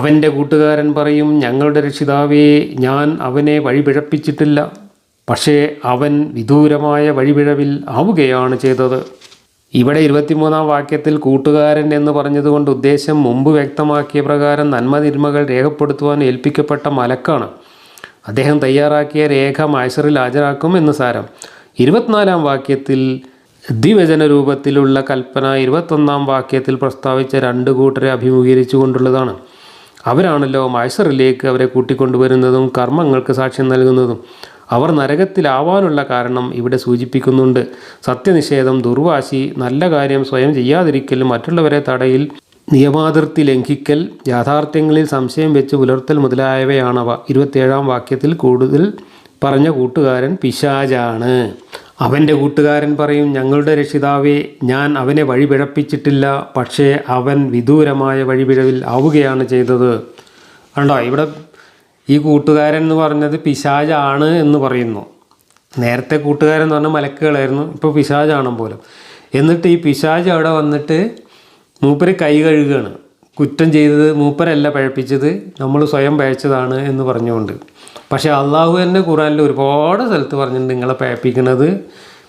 അവന്റെ കൂട്ടുകാരൻ പറയും ഞങ്ങളുടെ രക്ഷിതാവേ ഞാൻ അവനെ വഴിപിഴപ്പിച്ചിട്ടില്ല. പക്ഷേ അവൻ വിദൂരമായ വഴിപിഴവിൽ ആവുകയാണ് ചെയ്തത്. ഇവിടെ ഇരുപത്തിമൂന്നാം വാക്യത്തിൽ കൂട്ടുകാരൻ എന്ന് പറഞ്ഞതുകൊണ്ട് ഉദ്ദേശം മുമ്പ് വ്യക്തമാക്കിയ പ്രകാരം നന്മ തിന്മകൾ രേഖപ്പെടുത്തുവാൻ ഏൽപ്പിക്കപ്പെട്ട മലക്കാണ്. അദ്ദേഹം തയ്യാറാക്കിയ രേഖ മൈസറിൽ ഹാജരാക്കും എന്ന് സാരം. ഇരുപത്തിനാലാം വാക്യത്തിൽ ദ്വിവചന രൂപത്തിലുള്ള കൽപ്പന ഇരുപത്തൊന്നാം വാക്യത്തിൽ പ്രസ്താവിച്ച രണ്ട് കൂട്ടരെ അഭിമുഖീകരിച്ചു കൊണ്ടുള്ളതാണ് അവരാണല്ലോ മൈസറിലേക്ക് അവരെ കൂട്ടിക്കൊണ്ടുവരുന്നതും കർമ്മങ്ങൾക്ക് സാക്ഷ്യം നൽകുന്നതും. അവർ നരകത്തിലാവാനുള്ള കാരണം ഇവിടെ സൂചിപ്പിക്കുന്നുണ്ട്. സത്യനിഷേധം ദുർവാശി നല്ല കാര്യം സ്വയം ചെയ്യാതിരിക്കൽ മറ്റുള്ളവരെ തടയിൽ നിയമാതിർത്തി ലംഘിക്കൽ യാഥാർത്ഥ്യങ്ങളിൽ സംശയം വെച്ച് പുലർത്തൽ മുതലായവയാണവ. ഇരുപത്തിയേഴാം വാക്യത്തിൽ കൂടുതൽ പറഞ്ഞ കൂട്ടുകാരൻ പിശാജാണ് അവന്റെ കൂട്ടുകാരൻ പറയും ഞങ്ങളുടെ രക്ഷിതാവേ ഞാൻ അവനെ വഴിപിഴപ്പിച്ചിട്ടില്ല പക്ഷേ അവൻ വിദൂരമായ വഴിപിഴവിൽ ആവുകയാണ് ചെയ്തത്. കണ്ടോ ഇവിടെ ഈ കൂട്ടുകാരൻ എന്ന് പറഞ്ഞത് പിശാചാണ് എന്ന് പറയുന്നു. നേരത്തെ കൂട്ടുകാരൻ എന്ന് പറഞ്ഞാൽ മലക്കുകളായിരുന്നു ഇപ്പോൾ പിശാചാണ് പോലും. എന്നിട്ട് ഈ പിശാജ് അവിടെ വന്നിട്ട് മൂപ്പര് കൈ കഴുകുകയാണ് കുറ്റം ചെയ്തത് മൂപ്പരല്ല പഴപ്പിച്ചത് നമ്മൾ സ്വയം പഴച്ചതാണ് എന്ന് പറഞ്ഞുകൊണ്ട്. പക്ഷേ അള്ളാഹു തന്നെ ഖുറാനിൽ ഒരുപാട് സ്ഥലത്ത് പറഞ്ഞിട്ടുണ്ട് നിങ്ങളെ പേപ്പിക്കുന്നത്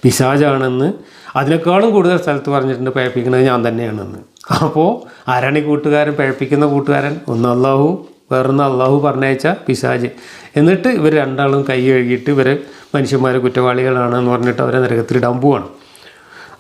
പിശാജാണെന്ന് അതിനേക്കാളും കൂടുതൽ സ്ഥലത്ത് പറഞ്ഞിട്ടുണ്ട് പേപ്പിക്കുന്നത് ഞാൻ തന്നെയാണെന്ന്. അപ്പോൾ ആരാണ് ഈ കൂട്ടുകാരൻ? പേപ്പിക്കുന്ന കൂട്ടുകാരൻ? ഒന്ന് അള്ളാഹു വേറൊന്ന് അള്ളാഹു പറഞ്ഞയച്ച പിശാജ് എന്നിട്ട് ഇവർ രണ്ടാളും കൈ കഴുകിയിട്ട് ഇവർ മനുഷ്യന്മാർ കുറ്റവാളികളാണെന്ന് പറഞ്ഞിട്ട് അവരെ നരകത്തിലിടാൻ പോവാണ്.